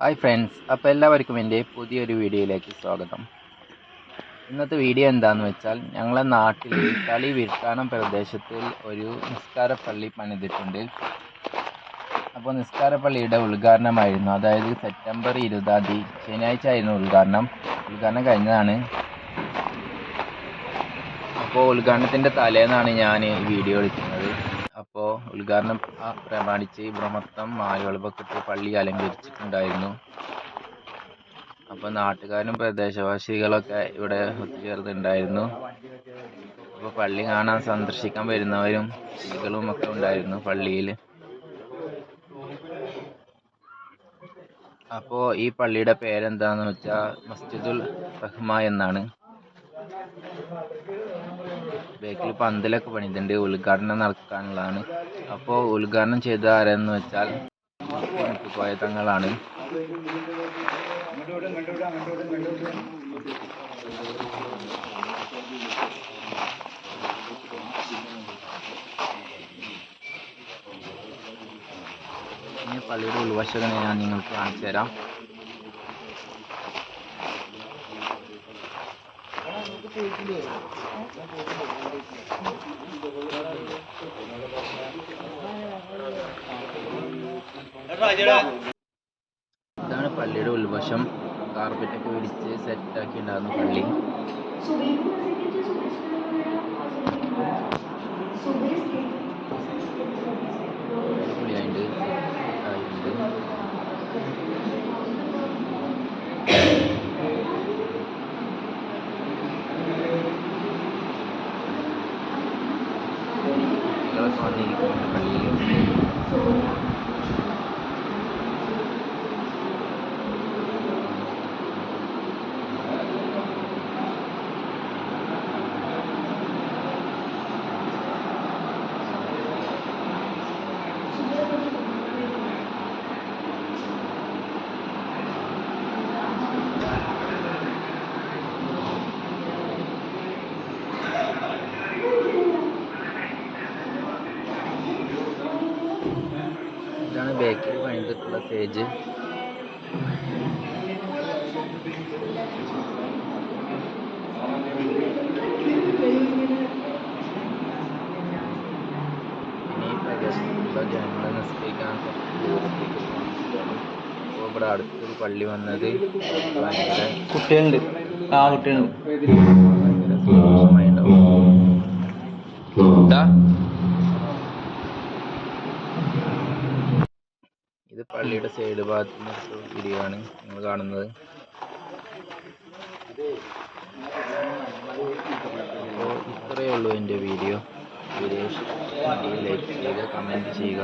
Hi friends അപ്പോൾ എല്ലാവർക്കും എന്റെ പുതിയൊരു വീഡിയോയിലേക്ക് സ്വാഗതം. ഇന്നത്തെ വീഡിയോ എന്താണെന്ന് വെച്ചാൽ ഞങ്ങളെ നാട്ടിൽ കളി വിൽക്കാനം പ്രദേശത്തിൽ ഒരു നിസ്കാര പള്ളി പണിതിട്ടുണ്ട്. അപ്പോൾ നിസ്കാര പള്ളിയുടെ ഉദ്ഘാടനമായിരുന്നു. അതായത് സെപ്റ്റംബർ ഇരുപതാം തീയതി ശനിയാഴ്ച ആയിരുന്നു ഉദ്ഘാടനം. ഉദ്ഘാടനം കഴിഞ്ഞതാണ്. അപ്പോൾ ഉദ്ഘാടനത്തിന്റെ തലേന്നാണ് ഞാൻ ഈ വീഡിയോ എടുക്കുന്നത്. അപ്പോൾ ഉദ്ഘാടനം പ്രമാണിച്ച് ബ്രഹ്മത്വം മാലവളപ്പൊക്കെ ഇട്ട് പള്ളി അലങ്കരിച്ചിട്ടുണ്ടായിരുന്നു. അപ്പോൾ നാട്ടുകാരും പ്രദേശവാസികളൊക്കെ ഇവിടെ ഒത്തുചേർന്നിട്ടുണ്ടായിരുന്നു. അപ്പോൾ പള്ളി കാണാൻ സന്ദർശിക്കാൻ വരുന്നവരും സ്ത്രീകളും ഒക്കെ ഉണ്ടായിരുന്നു പള്ളിയിൽ അപ്പോൾ ഈ പള്ളിയുടെ പേരെന്താണെന്ന് വെച്ചാൽ മസ്ജിദുൽ റഹ്മ എന്നാണ്. ബേക്കിൽ പന്തലൊക്കെ പണിതുണ്ട്. ഉദ്ഘാടനം നടക്കാനുള്ളതാണ്. അപ്പോൾ ഉദ്ഘാടനം ചെയ്ത ആരെന്ന് വെച്ചാൽ പോയ തങ്ങളാണ്. പള്ളിയുടെ ഉൾവശങ്ങൾ ഞാൻ നിങ്ങൾക്ക് കാണിച്ചു തരാം ഇതാണ് പള്ളിയുടെ ഉൾവശം. കാർപ്പറ്റൊക്കെ വിരിച്ച് സെറ്റാക്കി ഉണ്ടാകുന്ന പള്ളി. สวัสดี ഇതാണ് ബേക്കറി പണിതിട്ടുള്ള സ്റ്റേജ് ഇവിടെ അടുത്തൊരു പള്ളി വന്നത്. കുട്ടികളുണ്ട്. ആ കുട്ടികളുണ്ട്. പള്ളിയുടെ സൈഡ് ഭാഗത്ത് നിന്നെടുത്ത വീഡിയോ ആണ് നിങ്ങൾ കാണുന്നത്. അപ്പോൾ ഇത്രയേ ഉള്ളൂ എന്റെ വീഡിയോ. വീഡിയോ ലൈക്ക് ചെയ്യുക കമന്റ് ചെയ്യുക.